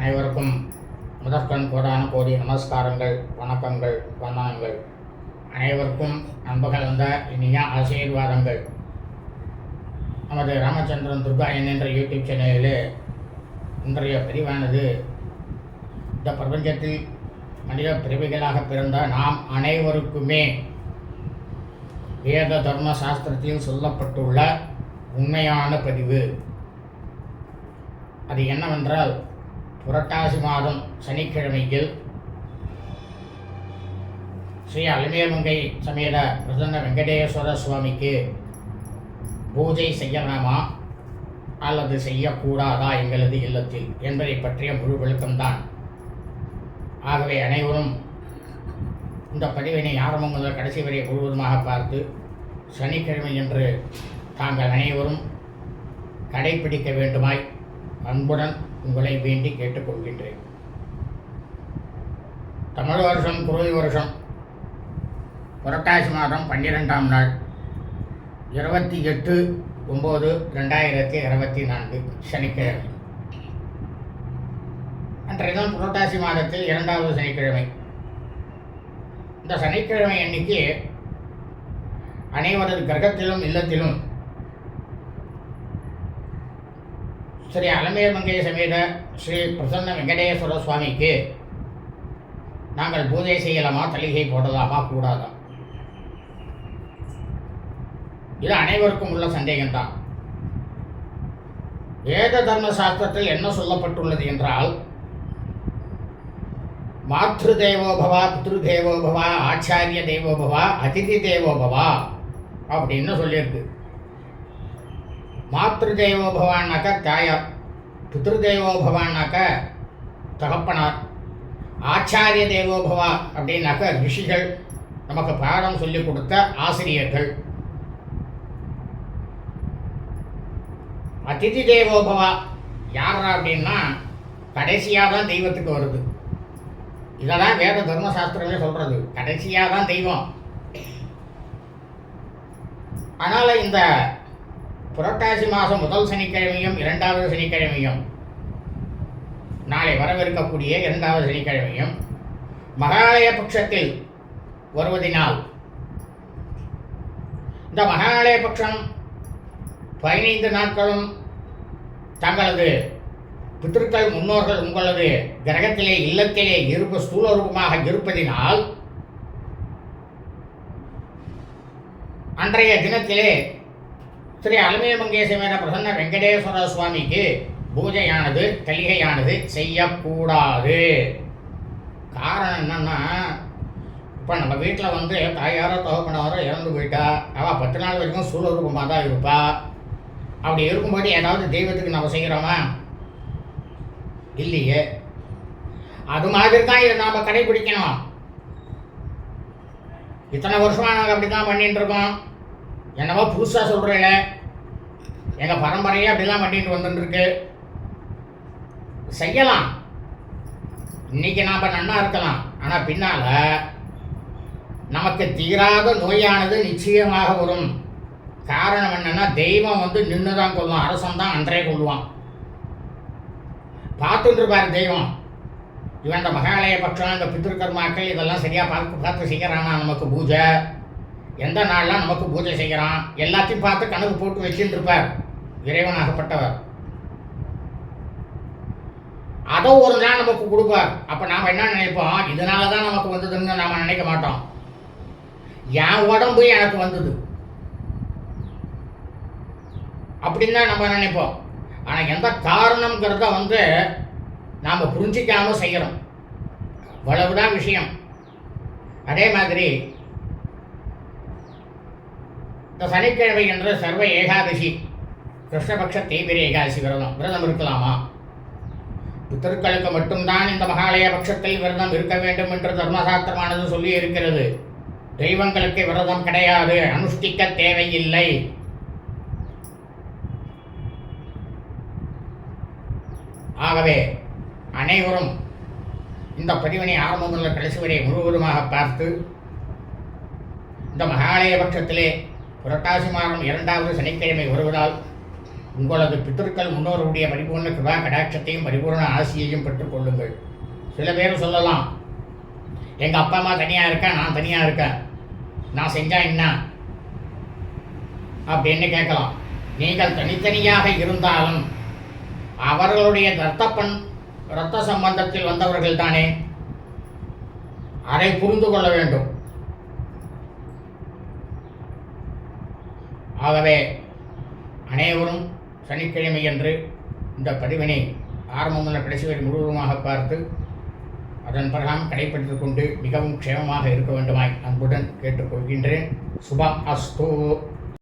அனைவருக்கும் முதற்கண் கோடான கோடி நமஸ்காரங்கள் வணக்கங்கள் வந்தனங்கள். அனைவருக்கும் அன்புகள் இனிய ஆசீர்வாதங்கள். நமது ராமச்சந்திரன் துர்கா என்கின்ற யூடியூப் சேனலில் இன்றைய பதிவானது இந்த பிரபஞ்சத்தில் மனித பிரிவுகளாக பிறந்த நாம் அனைவருக்குமே வேத தர்ம சாஸ்திரத்தில் சொல்லப்பட்டுள்ள உண்மையான பதிவு. அது என்னவென்றால் புரட்டாசி மாதம் சனிக்கிழமையில் ஸ்ரீ அலமேமங்கை சமேத பிரசன்ன வெங்கடேஸ்வர சுவாமிக்கு பூஜை செய்யலாமா அல்லது செய்யக்கூடாதா எங்களது இல்லத்தில் என்பதை பற்றிய முழு விளக்கம்தான். ஆகவே அனைவரும் இந்த பதிவினை ஆரம்பம் முதல் கடைசி வரை முழுவதுமாக பார்த்து சனிக்கிழமை என்று தாங்கள் அனைவரும் கடைபிடிக்க வேண்டுமாய் அன்புடன் உங்களை வேண்டி கேட்டுக்கொள்கின்றேன். தமிழ் வருஷம் குருவி வருஷம். புரட்டாசி மாதம் பன்னிரெண்டாம் நாள் இருபத்தி எட்டு ஒம்பது ரெண்டாயிரத்தி இருபத்தி நான்கு சனிக்கிழமை. அன்றைய தினம் புரட்டாசி மாதத்தில் இரண்டாவது சனிக்கிழமை. இந்த சனிக்கிழமை அன்னைக்கு அனைவரது கிரகத்திலும் இல்லத்திலும் ஸ்ரீ அலமேல் மங்கைய சமேத ஸ்ரீ பிரசன்ன வெங்கடேஸ்வர சுவாமிக்கு நாங்கள் பூஜை செய்யலாமா தலிகை போடலாமா கூடாதா? இது அனைவருக்கும் உள்ள சந்தேகம்தான். வேத தர்ம சாஸ்திரத்தில் என்ன சொல்லப்பட்டுள்ளது என்றால் மாத்ரு தேவோபவா பித்ரு தேவோபவா ஆச்சாரிய தேவோபவா அதிதி தேவோபவா அப்படின்னு சொல்லியிருக்கு. மாத்ரு தேவோ பவான்னாக்கா தாயார் பித்ரு தேவோ பவான்னாக்கா தகப்பனார் ஆச்சாரிய தேவோபவா அப்படின்னாக்க ரிஷிகள் நமக்கு பாடம் சொல்லிக் கொடுத்த ஆசிரியர்கள். அதிதி தேவோபவா யாரா அப்படின்னா கடைசியாக தான் தெய்வத்துக்கு வருது. இதெல்லாம் வேத தர்மசாஸ்திரமே சொல்கிறது கடைசியாக தான் தெய்வம். அதனால் இந்த புரட்டாசி மாதம் முதல் சனிக்கிழமையும் இரண்டாவது சனிக்கிழமையும். நாளை வரவிருக்கக்கூடிய இரண்டாவது சனிக்கிழமையும். மகாலய பட்சத்தில் வருவதினால். இந்த மகாலய பட்சம் பதினைந்து நாட்களும் தங்களது பித்திருக்கள் முன்னோர்கள் உங்களது கிரகத்திலே இல்லத்திலே இருப்பு ஸ்தூல ரூபமாக இருப்பதினால் அன்றைய தினத்திலே ஸ்ரீ அலமேமங்கேசமேன பிரசன்ன வெங்கடேஸ்வர சுவாமிக்கு பூஜையானது கலிகையானது செய்யக்கூடாது. காரணம் என்னன்னா இப்போ நம்ம வீட்டில் வந்து தாயாரோ தகப்பனாரோ இறந்து போயிட்டா அவள் பத்து நாள் வரைக்கும் சூழ ரூபமாக தான் இருப்பா. அப்படி இருக்கும்போது ஏதாவது தெய்வத்துக்கு நம்ம செய்கிறோமா இல்லையே. அது மாதிரி தான் இதை நாம் கடைபிடிக்கணும். இத்தனை வருஷமாக நாங்கள் அப்படி தான் பண்ணிட்டு இருக்கோம். என்னவோ புதுசாக சொல்கிறேன் எங்கள் பரம்பரையே அப்படிலாம் பண்ணிட்டு வந்துட்டுருக்கு. செய்யலாம். இன்னைக்கு நாம் நன்னா இருக்கலாம். ஆனால் பின்னால் நமக்கு தீராத நோயானது நிச்சயமாக வரும். காரணம் என்னென்னா தெய்வம் வந்து நின்று தான் கொள்ளும் அரசன் தான் அன்றே கொள்வான் பார்த்துட்டுருப்பார் தெய்வம். இவன் இந்த மகாலய பட்சம் இந்த பித்திருக்கர்மாக்கள் இதெல்லாம் சரியாக பார்த்து பார்த்து செய்கிறானா நமக்கு பூஜை? எந்த நாள்லாம் நமக்கு பூஜை செய்கிறான் எல்லாத்தையும் பார்த்து கணக்கு போட்டு வச்சுட்டு இருப்பார் இறைவனாகப்பட்டவர் அதை ஒரு நாள் நமக்கு கொடுப்பார். அப்போ நாம் என்ன நினைப்போம்? இதனால தான் நமக்கு வந்ததுன்னு நாம் நினைக்க மாட்டோம். என் உடம்பு எனக்கு வந்தது. அப்படின்னு தான் நம்ம நினைப்போம். ஆனால் எந்த காரணங்கிறத வந்து நாம் புரிஞ்சிக்காம செய்கிறோம் அவ்வளவுதான் விஷயம். அதே மாதிரி இந்த சனிக்கிழமை என்ற சர்வ ஏகாதசி கிருஷ்ணபக்ஷ தீவிர ஏகாதசி விரதம் விரதம் இருக்கலாமா? பித்தர்களுக்கு மட்டும்தான் இந்த மகாலய பட்சத்தில் விரதம் இருக்க வேண்டும் என்று தர்மசாஸ்திரமானது சொல்லி இருக்கிறது. தெய்வங்களுக்கு விரதம் கிடையாது அனுஷ்டிக்க தேவையில்லை. ஆகவே அனைவரும் இந்த பதிவினை ஆரம்பம் முதல் கடைசி வரை முழுவதுமாக பார்த்து இந்த மகாலய பட்சத்திலே புரட்டாசி மாதம் இரண்டாவது சனிக்கிழமை வருவதால் உங்களது பித்தர்கள் முன்னோருடைய பரிபூர்ண கிருபா கடாட்சத்தையும் பரிபூர்ண ஆசியையும் பெற்றுக்கொள்ளுங்கள் சில பேர் சொல்லலாம் எங்கள் அப்பா அம்மா தனியாக இருக்கேன் நான் தனியாக இருக்கேன். நான் செஞ்சால் என்ன? அப்படின்னு கேட்கலாம். நீங்கள் தனித்தனியாக இருந்தாலும் அவர்களுடைய ரத்தப்பன் இரத்த சம்பந்தத்தில் வந்தவர்கள் தானே அதை புரிந்து கொள்ள வேண்டும். ஆகவே அனைவரும் சனிக்கிழமை என்று இந்த பதிவினை ஆரம்பம் முதல் கடைசி வரை முழுவதுமாக பார்த்து அதன் பிரகாரம் கடைபிடித்துக் கொண்டு மிகவும் க்ஷேமமாக இருக்க வேண்டுமாய் அன்புடன் கேட்டுக்கொள்கின்றேன். சுபம் அஸ்து.